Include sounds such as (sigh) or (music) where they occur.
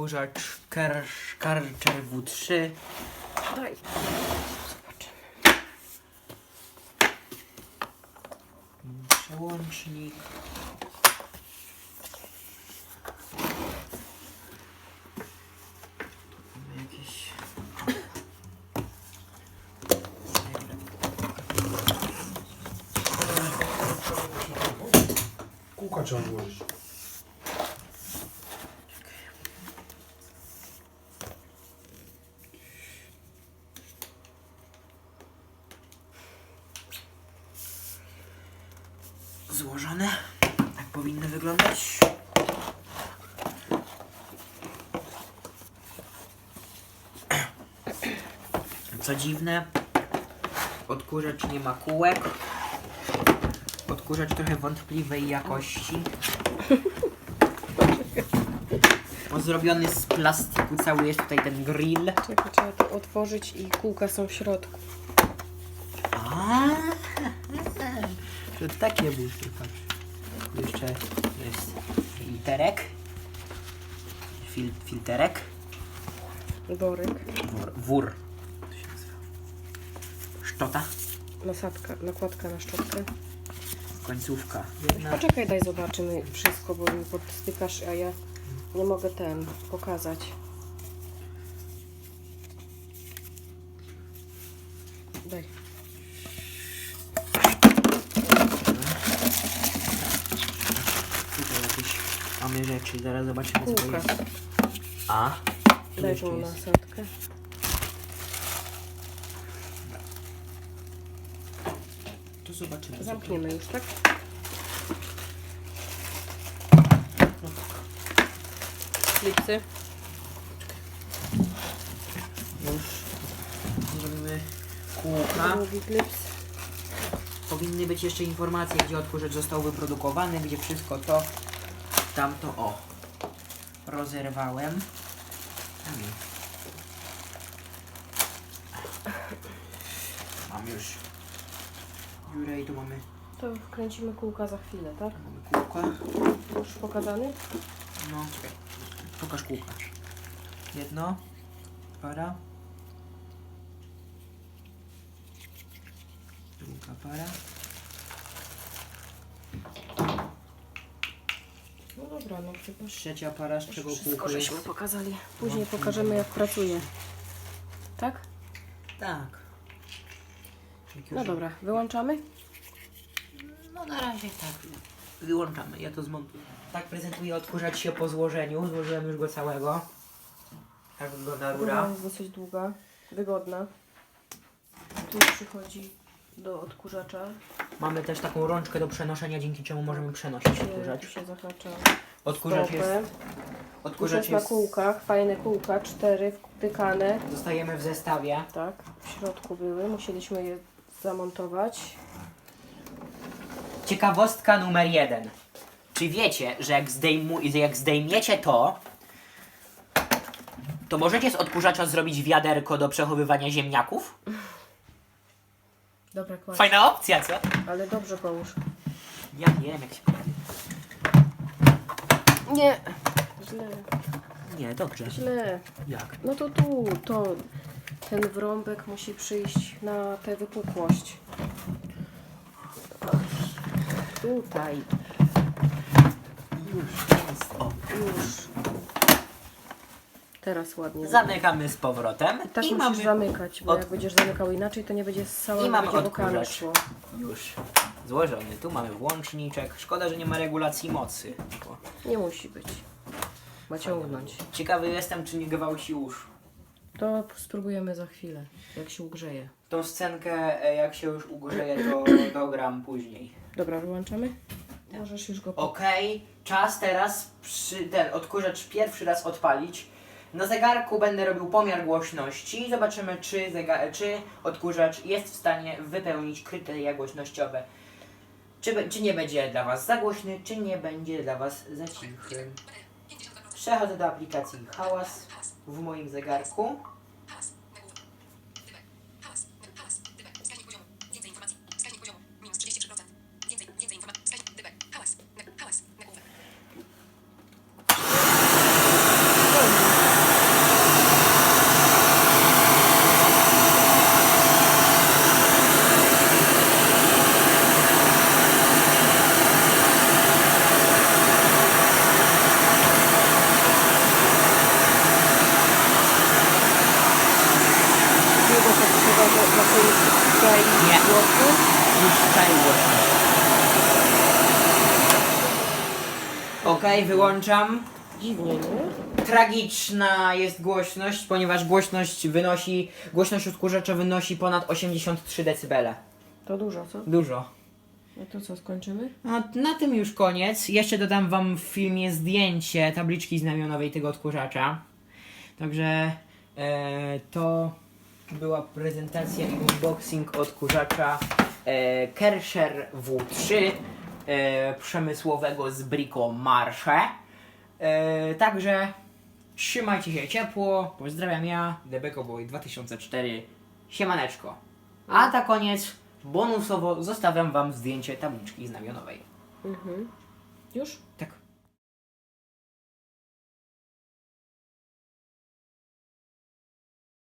Odkurzacz Karcher Karcher W3. Daj. Przełącznik. Jakieś... Kółka trzeba włożyć. Złożone. Tak powinny wyglądać. (clears throat) Co dziwne, odkurzacz nie ma kółek. Odkurzacz trochę wątpliwej jakości. Zrobiony z plastiku, cały jest tutaj ten grill. Czekaj, trzeba to otworzyć i kółka są w środku. A, to takie buty, patrz. Jeszcze jest filterek. Fil, filterek. Worek, Wór. Wór. To się nazywa. Szczota. nasadka, nakładka na szczotkę. Końcówka. Jedna. Poczekaj, daj zobaczymy wszystko, bo mi podstykasz, a ja nie mogę ten pokazać. Daj. Tutaj jakieś mamy rzeczy. Zaraz zobaczymy co to Kółka. jest. A. Tu Daj jeszcze tą jest. nasadkę. To zobaczymy. co to Zamkniemy już, tak? Klipsy. Już zrobimy kółka. Drugi klips. Powinny być jeszcze informacje, gdzie odkurzacz został wyprodukowany, gdzie wszystko to, tamto, o, rozerwałem. Mam już dziurę i tu mamy, To wkręcimy kółka za chwilę, tak? mamy kółka. Już pokazany? No, czekaj, pokaż kółka. Jedno, para. Druga para. Dobra, no chyba. Trzecia para, z czego Wszystko kółko jest. żeśmy pokazali. Później pokażemy jak pracuje. Tak? Tak. Jak No już- dobra, wyłączamy? No na razie tak. Wyłączamy, ja to zmontuję. Tak prezentuje odkurzacz się po złożeniu. Złożyłem już go całego. Tak wygląda Rura jest dosyć długa, wygodna. Tu przychodzi do odkurzacza. Mamy też taką rączkę do przenoszenia, dzięki czemu możemy przenosić Tu odkurzacz. się zahacza Odkurzacz jest. stopę. Odkurzacz Odkurzacz na jest. kółkach, fajne kółka, cztery wtykane. Dostajemy w zestawie. Tak, w środku były, musieliśmy je zamontować. Ciekawostka numer jeden. Czy wiecie, że jak, zdejmu, jak zdejmiecie to, to możecie z odkurzacza zrobić wiaderko do przechowywania ziemniaków? Dobra, kładź. Fajna opcja, co? Ale dobrze połóż. Ja wiem, jak się powie. Nie, źle, Nie, dobrze. źle. Jak? No to tu, to ten wrąbek musi przyjść na tę wypukłość. Tutaj, Już jest. O. już. Teraz ładnie. Zamykamy z powrotem. Tak I musisz mamy zamykać, bo od- jak będziesz zamykał inaczej, to nie będzie ssała, I nie mamy odkurzacz. szło. już złożony. Tu mamy włączniczek. Szkoda, że nie ma regulacji mocy. Bo Nie musi być. Ma ciągnąć. ciekawy jestem, czy nie gwałci uszu. To spróbujemy za chwilę, jak się ugrzeje. Tą scenkę, e, jak się już ugrzeje, to (clears throat) dogram później. Dobra, wyłączamy? Możesz już go... Okej, czas teraz przy ten odkurzacz pierwszy raz odpalić. Na zegarku będę robił pomiar głośności. Zobaczymy, czy, czy odkurzacz jest w stanie wypełnić kryteria głośnościowe. Czy, czy nie będzie dla Was za głośny, czy nie będzie dla Was za cichy. Przechodzę do aplikacji Hałas w moim zegarku. Okej, wyłączam. Dziwnie, nie? Tragiczna jest głośność, ponieważ głośność wynosi, głośność odkurzacza wynosi ponad 83 dB. To dużo, co? Dużo. No to co, skończymy? No, na tym już koniec. Jeszcze dodam wam w filmie zdjęcie tabliczki znamionowej tego odkurzacza. Także e, to była prezentacja i unboxing odkurzacza e, Kersher W3 e, przemysłowego z Brico Marche. E, także trzymajcie się ciepło. Pozdrawiam ja, Debeko Boy 2004. Siemaneczko. A na koniec bonusowo zostawiam wam zdjęcie tabliczki znamionowej. Mhm. Już? Tak.